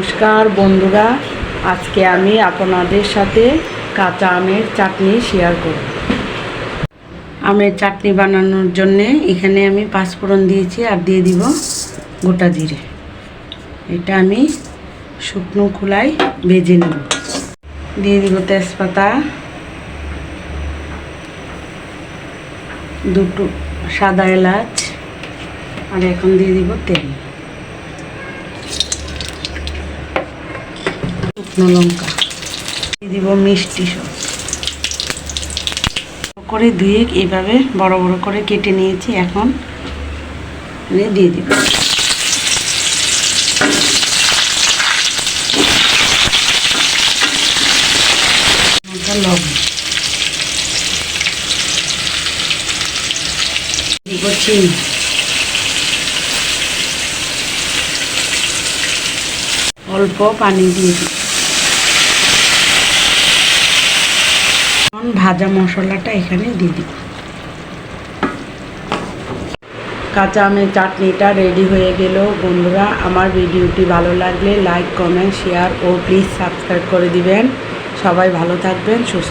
নমস্কার বন্ধুরা, আজকে আমি আপনাদের সাথে কাঁচা আমের চাটনি শেয়ার করব। আমের চাটনি বানানোর জন্যে এখানে আমি পাঁচফোড়ন দিয়েছি আর দিয়ে দিব গোটা জিরে। এটা আমি শুকনো খোলায় ভেজে নেব। দিয়ে দিব তেজপাতা, দুটো সাদা এলাচ, আর এখন দিয়ে দিব তেল। শুকনো লঙ্কা। দিব মিষ্টি সব করে ধুয়ে এইভাবে বড় বড় করে কেটে নিয়েছি, এখন দিয়ে দিব। দিব অল্প পানি দিয়ে দিই ভাজা মশলাটা এখানে দিয়ে দিব কাঁচা আমের চাটনিটা রেডি হয়ে গেল। বন্ধুরা, আমার ভিডিওটি ভালো লাগলে লাইক কমেন্ট শেয়ার ও প্লিজ সাবস্ক্রাইব করে দিবেন। সবাই ভালো থাকবেন, সুস্থ